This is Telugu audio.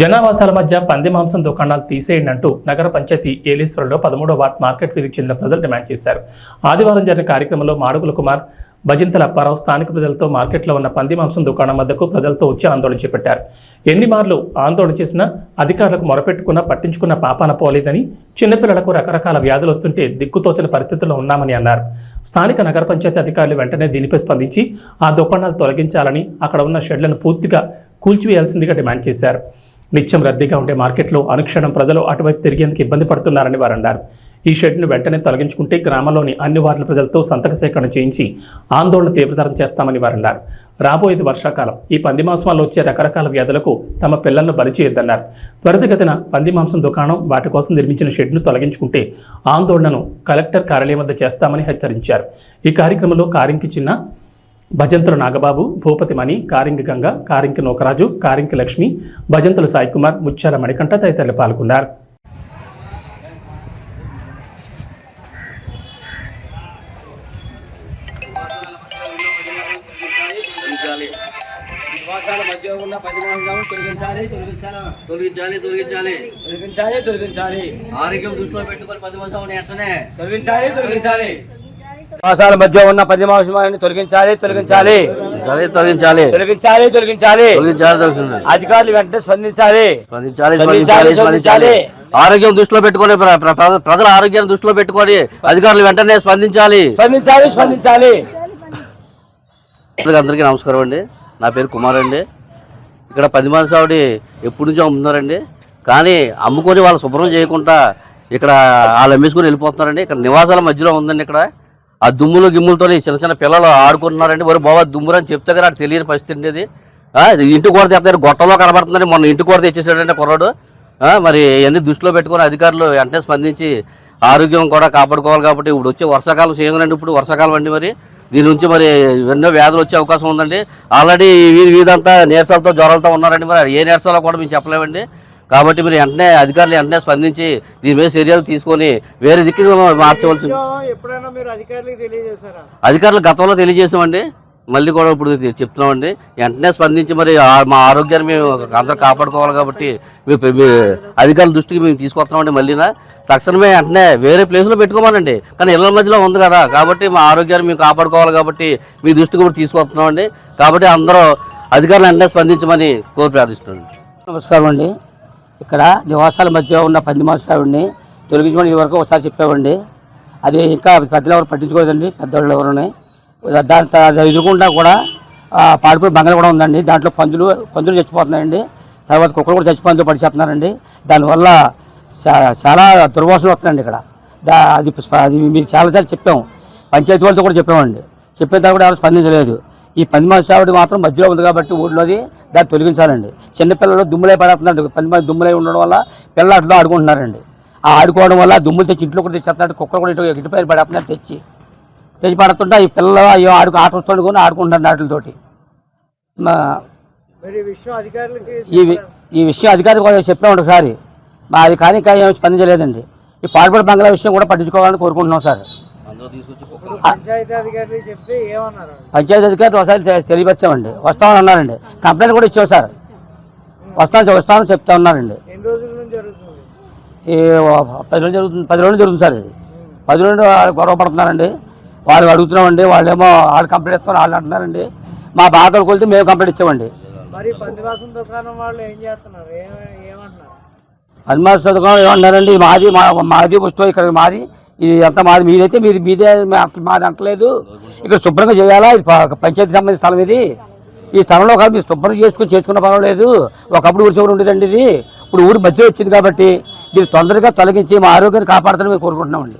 జనావాసాల మధ్య పంది మాంసం దుకాణాలు తీసేయండి అంటూ నగర పంచాయతీ ఏలీశ్వరంలో పదమూడో వార్డ్ మార్కెట్ వీధికి చెందిన ప్రజలు డిమాండ్ చేశారు. ఆదివారం జరిగిన కార్యక్రమంలో మాడుగుల కుమార్ భజంతల అప్పారావు స్థానిక ప్రజలతో మార్కెట్లో ఉన్న పంది మాంసం దుకాణం వద్దకు ప్రజలతో వచ్చి ఆందోళన చేపట్టారు. ఎన్ని మార్లు ఆందోళన చేసినా అధికారులకు మొరపెట్టుకున్నా పట్టించుకున్న పాపాన పోలేదని చిన్నపిల్లలకు రకరకాల వ్యాధులు వస్తుంటే దిక్కుతోచని పరిస్థితుల్లో ఉన్నామని అన్నారు. స్థానిక నగర పంచాయతీ అధికారులు వెంటనే దీనిపై స్పందించి ఆ దుకాణాలు తొలగించాలని అక్కడ ఉన్న షెడ్లను పూర్తిగా కూల్చివేయాల్సిందిగా డిమాండ్ చేశారు. నిత్యం రద్దీగా ఉండే మార్కెట్లో అనుక్షణం ప్రజలు అటువైపు తిరిగేందుకు ఇబ్బంది పడుతున్నారని వారు అన్నారు. ఈ షెడ్ను వెంటనే తొలగించుకుంటే గ్రామంలోని అన్ని వార్డుల ప్రజలతో సంతక సేకరణ చేయించి ఆందోళన తీవ్రతరం చేస్తామని వారు అన్నారు. రాబోయేది వర్షాకాలం. ఈ పంది మాంసంలో వచ్చే రకరకాల వ్యాధులకు తమ పిల్లలను బలి చేయొద్దన్నారు. త్వరితగతిన పంది మాంసం దుకాణం వాటి కోసం నిర్మించిన షెడ్ను తొలగించుకుంటే ఆందోళనను కలెక్టర్ కార్యాలయం వద్ద చేస్తామని హెచ్చరించారు. ఈ కార్యక్రమంలో కారింకి చిన్న భజంతుల నాగబాబు భూపతి మణి కారింగి గంగ కారింకి నోకరాజు కారింకి లక్ష్మి భజంతుల సాయి కుమార్ ముత్యాల మణికంఠ తదితరులు పాల్గొన్నారు. తొలగించాలి తొలగించాలి. తొలగించాలి తొలగించాలి. ఆరోగ్యం దృష్టిలో పెట్టుకొని పది మంది వెంటనే తొలగించాలి తొలగించాలి. మోసాల మధ్య ఉన్న పరిమాంశాన్ని తొలగించాలి తొలగించాలి. తొలగించాలి తొలగించాలి. తొలగించాలి అధికారులు వెంటనే స్పందించాలి. స్పందించాలి ఆరోగ్యం దృష్టిలో పెట్టుకొని ప్రజల ఆరోగ్యాన్ని దృష్టిలో పెట్టుకొని అధికారులు వెంటనే స్పందించాలి. స్పందించాలి స్పందించాలి. అందరికీ నమస్కారం అండి. నా పేరు కుమార్ అండి. ఇక్కడ పది మాసావిడి ఎప్పటి నుంచో అమ్ముతున్నారండి కానీ అమ్ముకొని వాళ్ళు శుభ్రం చేయకుండా ఇక్కడ వాళ్ళు అమ్మేసుకొని వెళ్ళిపోతున్నారండి. ఇక్కడ నివాసాల మధ్యలో ఉందండి ఇక్కడ. ఆ దుమ్ములు గిమ్ములతో చిన్న చిన్న పిల్లలు ఆడుకుంటున్నారండి. మరి బాబా దుమ్మురు అని చెప్తే కదా తెలియని పరిస్థితి అండి ఇది ఇంటి కూర తెస్తారు గొట్టలో కనబడుతుందని మొన్న ఇంటి కూర తెచ్చేసాడంటే కుర్రాడు. మరి ఇవన్నీ దృష్టిలో పెట్టుకొని అధికారులు వెంటనే స్పందించి ఆరోగ్యం కూడా కాపాడుకోవాలి కాబట్టి ఇప్పుడు వచ్చే వర్షాకాలం సీజన్ ఇప్పుడు వర్షాకాలం అండి మరి. దీని నుంచి మరి ఎన్నో వ్యాధులు వచ్చే అవకాశం ఉందండి. ఆల్రెడీ వీధి వీధంతా నీరసాలతో జ్వరాలతో ఉన్నారండి మరి. ఏ నీరసాలో కూడా మేము చెప్పలేమండి. కాబట్టి మీరు వెంటనే అధికారులు వెంటనే స్పందించి దీని మీద చర్యలు తీసుకొని వేరే దిక్కు మార్చవలసి అధికారులు గతంలో తెలియజేసామండి. మళ్ళీ కూడా ఇప్పుడు చెప్తున్నామండి. వెంటనే స్పందించి మరి ఆ- మా ఆరోగ్యాన్ని మేము అందరూ కాపాడుకోవాలి కాబట్టి అధికారుల దృష్టికి మేము తీసుకొస్తున్నామండి మళ్ళీనా. తక్షణమే వెంటనే వేరే ప్లేస్లో పెట్టుకోమనండి. కానీ ఇళ్ళ మధ్యలో ఉంది కదా. కాబట్టి మా ఆరోగ్యాన్ని మేము కాపాడుకోవాలి కాబట్టి మీ దృష్టికి కూడా తీసుకొస్తున్నామండి. కాబట్టి అందరూ అధికారులు వెంటనే స్పందించమని కోరి ప్రార్థిస్తున్నాను నమస్కారం అండి ఇక్కడ నివాసాల మధ్య ఉన్న పంది మాసావిడిని తొలగించమని ఇదివరకు ఒకసారి చెప్పామండి అది ఇంకా పెద్దలు ఎవరు పట్టించుకోలేదండి పెద్దవాళ్ళు ఎవరుని దాని త- ఎదురుకుండా కూడా పాడిపోయిన పాడిపోయి బంగళ కూడా ఉందండి. దాంట్లో పందులు పందులు చచ్చిపోతున్నాయండి. తర్వాత కుక్కలు కూడా చచ్చిపోయిందో పడిచేస్తున్నారండి. దానివల్ల చాలా దుర్వాసనలు వస్తున్నాయండి ఇక్కడ. దా అది అది మీరు చాలాసార్లు చెప్పాము పంచాయతీ వాళ్ళతో కూడా చెప్పామండి చెప్పిన తర్వాత కూడా ఎవరు స్పందించలేదు. ఈ పంది మాసావిడి మాత్రం మధ్యలో ఉంది కాబట్టి ఊళ్ళోది దాన్ని తొలగించాలండి. చిన్నపిల్లలు దుమ్ములై పడుతున్నారు పంది మంది దుమ్ములై ఉండడం వల్ల పిల్లలు అట్లా ఆడుకుంటున్నారండి. ఆ ఆడుకోవడం వల్ల దుమ్ములు తెచ్చి ఇంట్లో కూడా తెచ్చేస్తున్నాడు కుక్కలు కూడా ఇటు ఇటు పైన పడేస్తున్నారు తెచ్చి. తెచ్చి పడుతుంటే ఈ పిల్లలు అయ్యో ఆడుకు ఆట వస్తుంది కూడా ఆడుకుంటున్నారు వాటితోటి ఈ విషయం అధికారులకి ఈ వి- ఈ విషయం అధికారికి కూడా చెప్పాము ఒకసారి. మా అది కానీ ఇంకా ఏం స్పందించలేదండి. ఈ పాల్పడి బంగ్లా విషయం కూడా పట్టించుకోవాలని కోరుకుంటున్నాం సార్. పంచాయతీ అధికారులు చెప్తే ఏమన్నారు? పంచాయతీ అధికారులు ఒకసారి తెలియపరిచామండి. వస్తామని అన్నారండి. కంప్లైంట్ కూడా ఇచ్చాం సార్ వస్తాను వస్తామని చెప్తా ఉన్నారండి ఎన్ని రోజుల నుంచి జరుగుతుంది? ఈ పది రోజులు జరుగుతుంది పది రోజులు జరుగుతుంది సార్ ఇది. పది రోజులు వాళ్ళు గొడవ పడుతున్నారండి. వాళ్ళు అడుగుతున్నామండి వాళ్ళేమో వాళ్ళు కంప్లైంట్ ఇస్తామని వాళ్ళు అంటున్నారండి. మా బాధలు కొలితే మేము కంప్లైంట్ ఇచ్చామండి. మరి దుకాణం వాళ్ళు ఏం చేస్తున్నారు? ఏమ ఏమంటున్నారు? హనుమాన్ చదువుకోవడం అన్నారండి మాది మా మాది వస్తువు ఇక్కడ మాది ఇది అంతా మాది మీరైతే మీరు మీదే మాది అంటలేదు. ఇక్కడ శుభ్రంగా చేయాలా? ఇది పంచాయతీ సంబంధించిన స్థలం ఇది. ఈ స్థలంలో కాదు మీరు శుభ్రం చేసుకుని చేసుకున్న పర్వాలేదు. ఒకప్పుడు ఊరి చివరి ఉండేదండి ఇది. ఇప్పుడు ఊరి మధ్య వచ్చింది కాబట్టి దీన్ని తొందరగా తొలగించి మా ఆరోగ్యాన్ని కాపాడుతారని మేము కోరుకుంటున్నామండి.